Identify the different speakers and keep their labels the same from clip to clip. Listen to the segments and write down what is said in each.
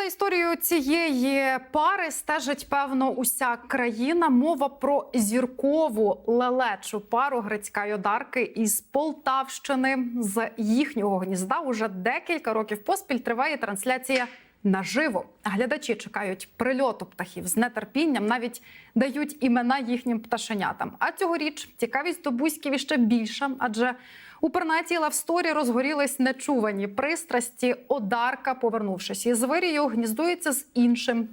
Speaker 1: за історією цієї пари стежить певно уся країна. Мова про зіркову лелечу пару Грицька й Одарки із Полтавщини. З їхнього гнізда уже декілька років поспіль триває трансляція наживо. Глядачі чекають прильоту птахів з нетерпінням, навіть дають імена їхнім пташенятам. А цьогоріч цікавість до бузьків іще більша, адже у пернатій лавсторі розгорілись нечувані пристрасті. Одарка, повернувшись із вирію, гніздується з іншим.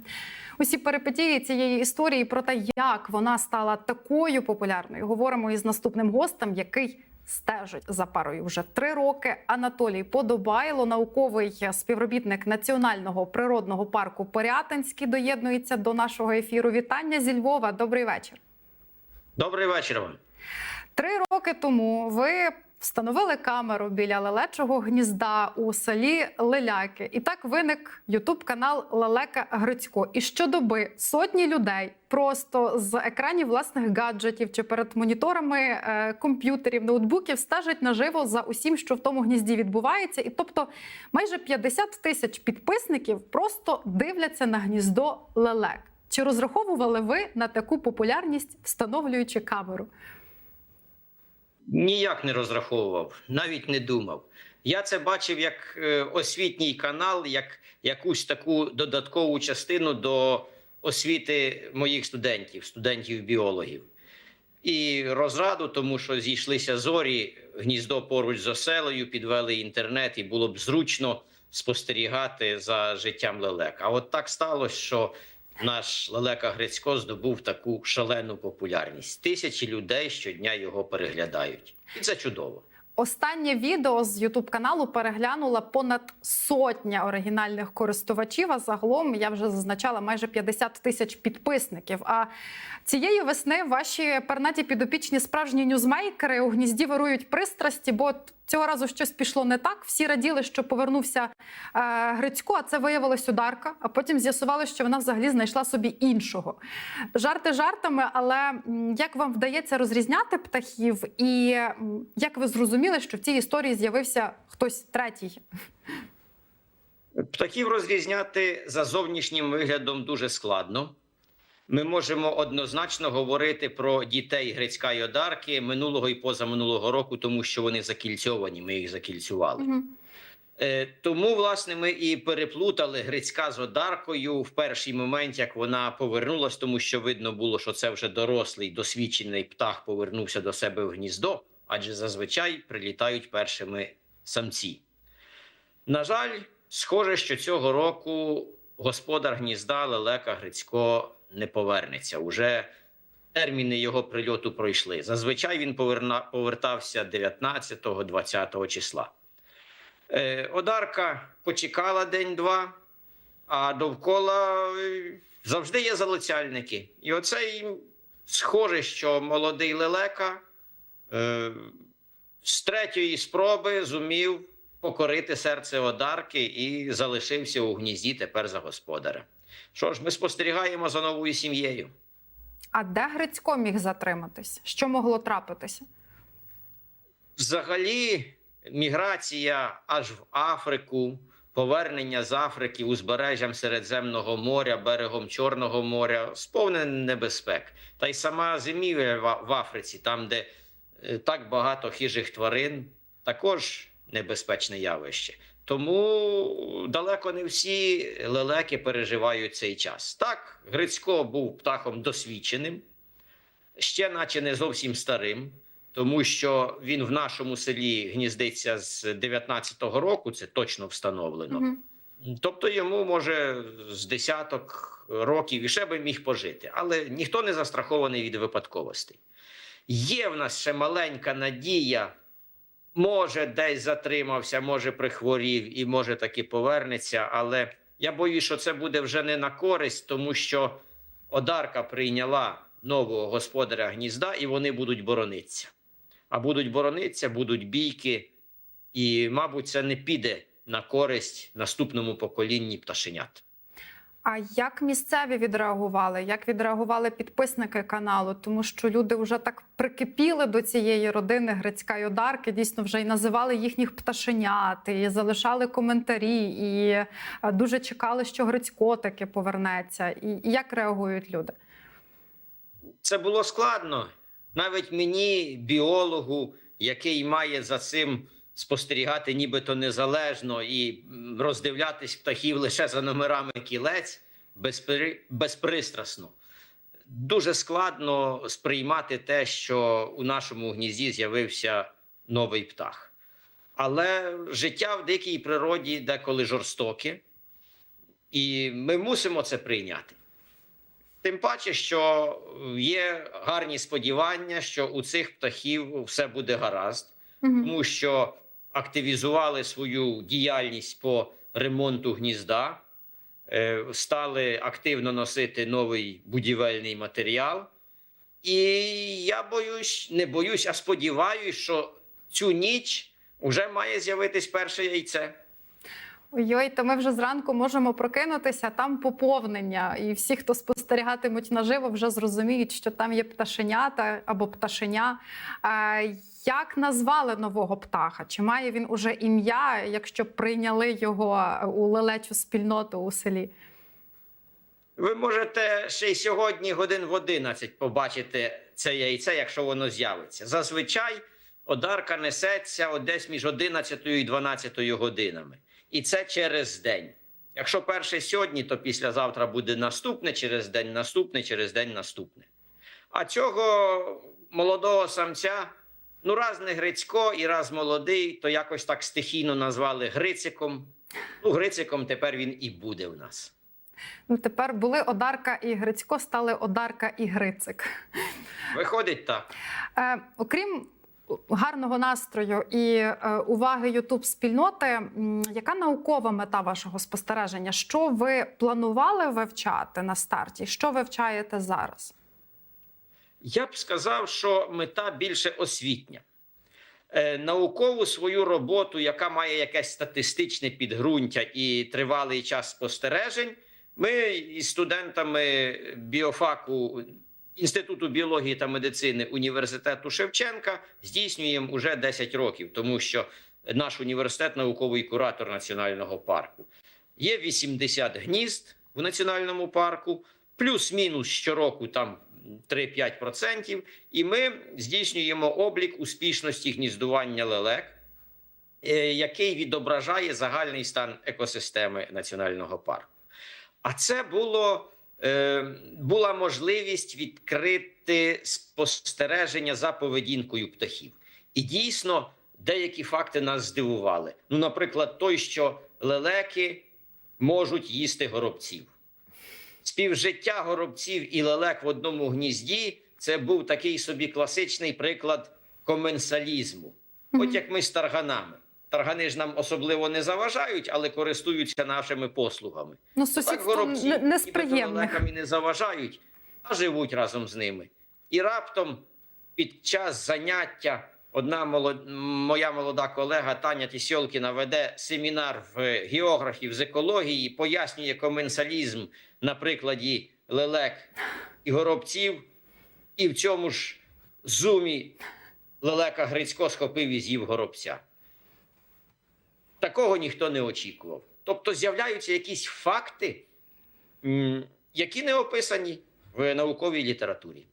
Speaker 1: Усі перипетії цієї історії про те, як вона стала такою популярною, говоримо із наступним гостем, який стежить за парою вже три роки. Анатолій Подобайло, науковий співробітник Національного природного парку Порятинський, доєднується до нашого ефіру. Вітання зі Львова. Добрий вечір.
Speaker 2: Добрий вечір вам.
Speaker 1: Три роки тому ви встановили камеру біля лелечого гнізда у селі Леляки. І так виник ютуб канал Лелека Грицько. І щодоби сотні людей просто з екранів власних гаджетів чи перед моніторами е, комп'ютерів, ноутбуків стежать наживо за усім, що в тому гнізді відбувається. І тобто майже 50 тисяч підписників просто дивляться на гніздо лелек. Чи розраховували ви на таку популярність, встановлюючи камеру?
Speaker 2: Ніяк не розраховував, навіть не думав. Я це бачив як е, освітній канал, як якусь таку додаткову частину до освіти моїх студентів, студентів-біологів. І розраду, тому що зійшлися зорі, гніздо поруч з оселею, підвели інтернет, і було б зручно спостерігати за життям лелек. А от так сталося, що наш лелека Грицько здобув таку шалену популярність. Тисячі людей щодня його переглядають. І це чудово.
Speaker 1: Останнє відео з Ютуб каналу переглянула понад сотня оригінальних користувачів. А загалом я вже зазначала майже 50 тисяч підписників. А цієї весни ваші пернаті підопічні справжні ньюзмейкери у гнізді вирують пристрасті, бо цього разу щось пішло не так. Всі раділи, що повернувся е, Грицько, а це виявилась ударка. А потім з'ясували, що вона взагалі знайшла собі іншого. Жарти жартами, але як вам вдається розрізняти птахів, і як ви зрозуміли, що в цій історії з'явився хтось третій?
Speaker 2: Птахів розрізняти за зовнішнім виглядом дуже складно. Ми можемо однозначно говорити про дітей Грицька й Одарки минулого і позаминулого року, тому що вони закільцьовані. Ми їх закільцювали. Е, Тому, власне, ми і переплутали Грицька з Одаркою в перший момент, як вона повернулась, тому що видно було, що це вже дорослий досвідчений птах повернувся до себе в гніздо, адже зазвичай прилітають першими самці. На жаль, схоже, що цього року господар гнізда Лелека Грицько не повернеться. Уже терміни його прильоту пройшли. Зазвичай він поверна... повертався 19-20 числа. Е, Одарка почекала день-два, а довкола е, завжди є залицяльники. І оцей схоже, що молодий лелека е, з третьої спроби зумів покорити серце Одарки і залишився у гнізді тепер за господарем. Що ж, ми спостерігаємо за новою сім'єю.
Speaker 1: А де Грицько міг затриматись? Що могло трапитися?
Speaker 2: Взагалі, міграція аж в Африку, повернення з Африки узбережжям Середземного моря, берегом Чорного моря сповнене небезпек. Та й сама зимівля в Африці, там, де е, так багато хижих тварин, також небезпечне явище. Тому далеко не всі лелеки переживають цей час. Так, Грицько був птахом досвідченим, ще наче не зовсім старим, тому що він в нашому селі гніздиться з 19-го року, це точно встановлено.
Speaker 1: Мгм.
Speaker 2: Тобто йому може з десяток років і ще би міг пожити, але ніхто не застрахований від випадковостей. Є в нас ще маленька надія, може, десь затримався, може прихворів і може таки повернеться. Але я боюсь, що це буде вже не на користь, тому що Одарка прийняла нового господаря гнізда, і вони будуть боронитися. А будуть боронитися, будуть бійки, і, мабуть, це не піде на користь наступному поколінні пташенят.
Speaker 1: А як місцеві відреагували? Як відреагували підписники каналу? Тому що люди вже так прикипіли до цієї родини Грицька й Одарки, дійсно вже й називали їхніх пташенят, і залишали коментарі, і е, дуже чекали, що Грицько таки повернеться. І як реагують люди?
Speaker 2: Це було складно. Навіть мені, біологу, який має за цим спостерігати нібито незалежно і роздивлятись птахів лише за номерами кілець, безпри... безпристрасно. Дуже складно сприймати те, що у нашому гнізді з'явився новий птах. Але життя в дикій природі деколи жорстоке, і ми мусимо це прийняти. Тим паче, що є гарні сподівання, що у цих птахів все буде гаразд, тому що активізували свою діяльність по ремонту гнізда, е, стали активно носити новий будівельний матеріал. І я боюсь, не боюсь, а сподіваюся, що цю ніч вже має з'явитись перше яйце.
Speaker 1: Ой, то ми вже зранку можемо прокинутися. Там поповнення, і всі, хто спостерігатимуть наживо, вже зрозуміють, що там є пташенята або пташеня. Е, Як назвали нового птаха? Чи має він уже ім'я, якщо прийняли його у лелечу спільноту у селі?
Speaker 2: Ви можете ще й сьогодні годин в 11 побачити це яйце, якщо воно з'явиться. Зазвичай одарка несеться десь між 11 і 12 годинами. І це через день. Якщо перше сьогодні, то післязавтра буде наступне, через день наступне, через день наступне. А цього молодого самця, ну раз не Грицько і раз молодий, то якось так стихійно назвали Грициком. Ну, Грициком тепер він і буде в нас.
Speaker 1: Ну тепер були Одарка і Грицько, стали Одарка і Грицик.
Speaker 2: Виходить так.
Speaker 1: Е, окрім гарного настрою і е, уваги Ютуб спільноти, яка наукова мета вашого спостереження? Що ви планували вивчати на старті? Що вивчаєте зараз?
Speaker 2: Я б сказав, що мета більше освітня. Е, наукову свою роботу, яка має якесь статистичне підґрунтя і тривалий час спостережень, ми із студентами біофаку Інституту біології та медицини університету Шевченка здійснюємо уже 10 років, тому що наш університет науковий куратор національного парку. Є 80 гнізд в національному парку, плюс-мінус щороку там 3-5%. І ми здійснюємо облік успішності гніздування лелек, е, який відображає загальний стан екосистеми національного парку. А це було, була можливість відкрити спостереження за поведінкою птахів. І дійсно деякі факти нас здивували. Ну, наприклад, той, що лелеки можуть їсти горобців. Співжиття горобців і лелек в одному гнізді це був такий собі класичний приклад коменсалізму. От як ми з тарганами. Таргани ж нам особливо не заважають, але користуються нашими послугами.
Speaker 1: Ну,
Speaker 2: Так
Speaker 1: сусідство
Speaker 2: горобці
Speaker 1: не,
Speaker 2: заважають, а живуть разом з ними. І раптом під час заняття одна молод... моя молода колега Таня Тісьолкіна веде семінар в географів з екології, пояснює коменсалізм на прикладі лелек і горобців, і в цьому ж зумі лелека Грицько схопив і з'їв горобця. Такого ніхто не очікував. Тобто з'являються якісь факти, які не описані в науковій літературі.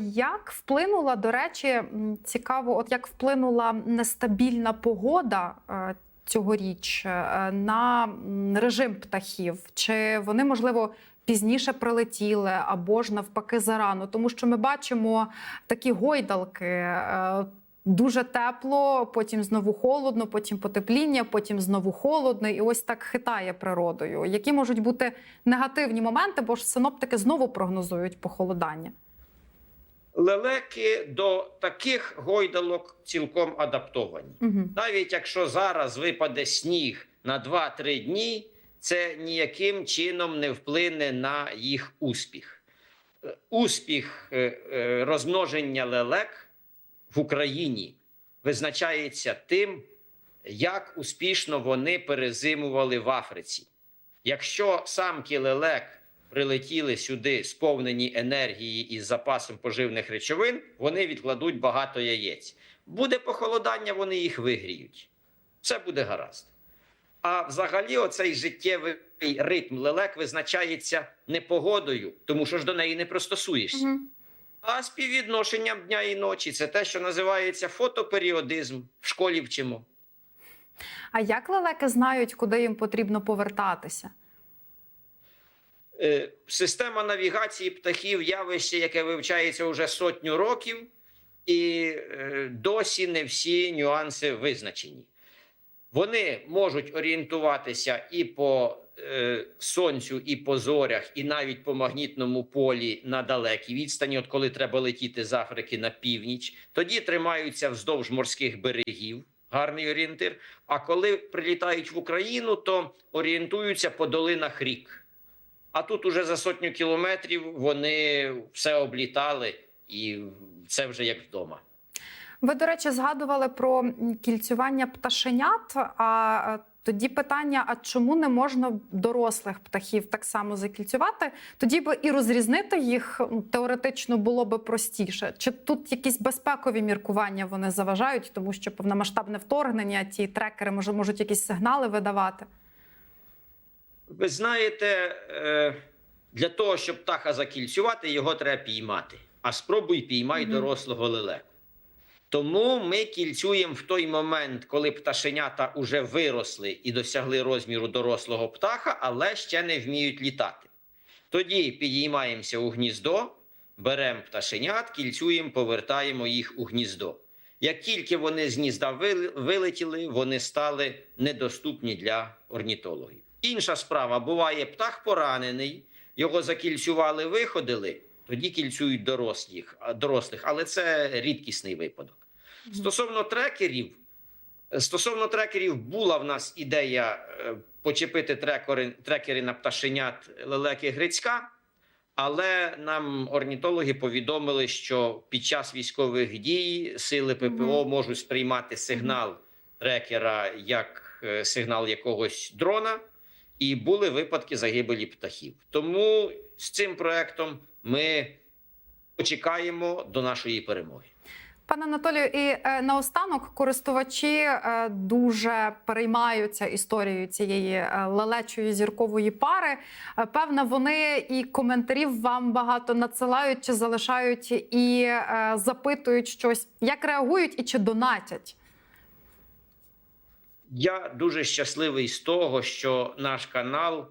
Speaker 1: Як вплинула, до речі, цікаво, от як вплинула нестабільна погода е, цьогоріч е, на режим птахів? Чи вони, можливо, пізніше прилетіли або ж навпаки зарано? Тому що ми бачимо такі гойдалки. Дуже тепло, потім знову холодно, потім потепління, потім знову холодно, і ось так хитає природою. Які можуть бути негативні моменти, бо ж синоптики знову прогнозують похолодання.
Speaker 2: Лелеки до таких гойдалок цілком адаптовані.
Speaker 1: Угу.
Speaker 2: Навіть якщо зараз випаде сніг на 2-3 дні, це ніяким чином не вплине на їх успіх. Е, Успіх е, е, розмноження лелек в Україні визначається тим, як успішно вони перезимували в Африці, Якщо самки лелек прилетіли сюди сповнені енергії із запасом поживних речовин, вони відкладуть багато яєць. Буде похолодання, вони їх вигріють. Все буде гаразд. А взагалі, оцей життєвий ритм лелек визначається не погодою, тому що ж до неї не пристосуєшся. А співвідношенням дня і ночі. Це те, що називається фотоперіодизм. В школі вчимо.
Speaker 1: А як лелеки знають, куди їм потрібно повертатися?
Speaker 2: Е, Система навігації птахів явище, яке вивчається вже сотню років, і е, досі не всі нюанси визначені. Вони можуть орієнтуватися і по е, сонцю, і по зорях, і навіть по магнітному полі на далекій відстані, от коли треба летіти з Африки на північ, тоді тримаються вздовж морських берегів. Гарний орієнтир. А коли прилітають в Україну, то орієнтуються по долинах рік. А тут уже за сотню кілометрів вони все облітали, і це вже як вдома.
Speaker 1: Ви, до речі, згадували про кільцювання пташенят. А тоді питання: а чому не можна дорослих птахів так само закільцювати? Тоді би і розрізнити їх теоретично було би простіше. Чи тут якісь безпекові міркування вони заважають, тому що повномасштабне вторгнення, ті трекери може, можуть якісь сигнали видавати?
Speaker 2: Ви знаєте, е, для того, щоб птаха закільцювати, його треба піймати. А спробуй піймай дорослого лелеку. Тому ми кільцюємо в той момент, коли пташенята вже виросли і досягли розміру дорослого птаха, але ще не вміють літати. Тоді підіймаємося у гніздо, беремо пташенят, кільцюємо, повертаємо їх у гніздо. Як тільки вони з гнізда вилетіли, вони стали недоступні для орнітологів. Інша справа буває птах поранений, його закільцювали, виходили, тоді кільцюють дорослих, дорослих, але це рідкісний випадок. Стосовно трекерів, е, стосовно трекерів була в нас ідея е, почепити трекери, трекери на пташенят лелеки Грицька. Але нам орнітологи повідомили, що під час військових дій сили ППО можуть сприймати сигнал трекера як е, сигнал якогось дрона, і були випадки загибелі птахів. Тому з цим проектом ми почекаємо до нашої перемоги.
Speaker 1: Пане Анатолію, і е, наостанок користувачі е, дуже переймаються історією цієї е, лелечої зіркової пари. Певно, вони і коментарів вам багато надсилають чи залишають, і запитують щось, як реагують і чи донатять.
Speaker 2: Я дуже щасливий з того, що наш канал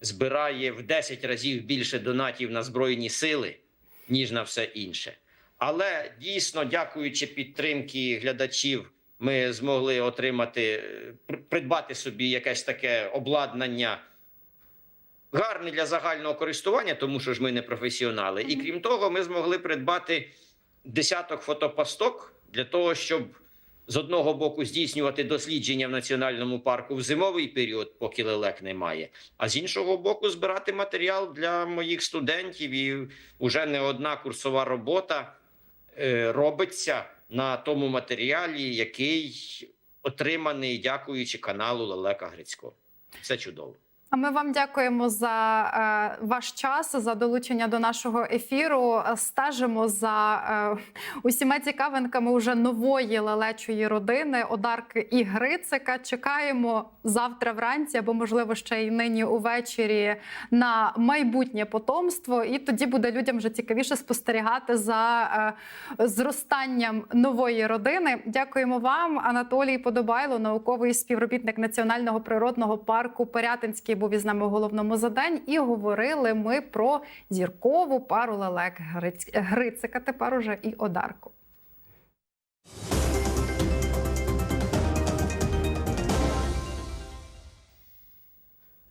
Speaker 2: збирає в 10 разів більше донатів на Збройні сили, ніж на все інше. Але дійсно, дякуючи підтримки глядачів, ми змогли отримати, е, придбати собі якесь таке обладнання. Гарне для загального користування, тому що ж ми не професіонали. І крім того, ми змогли придбати десяток фотопасток для того, щоб з одного боку здійснювати дослідження в національному парку в зимовий період, поки лелек немає, а з іншого боку, збирати матеріал для моїх студентів. І вже не одна курсова робота робиться на тому матеріалі, який отриманий дякуючи каналу Лелека Грицько. Все чудово.
Speaker 1: А ми вам дякуємо за е, ваш час, за долучення до нашого ефіру. Стежимо за е, усіма цікавинками уже нової лелечої родини Одарки і Грицика. Чекаємо завтра вранці, або можливо ще й нині увечері на майбутнє потомство. І тоді буде людям вже цікавіше спостерігати за е, зростанням нової родини. Дякуємо вам, Анатолій Подобайло, науковий співробітник Національного природного парку Пирятинський, був із нами у головному заданні, і говорили ми про зіркову пару лелек Грицика. Тепер уже і Одарку.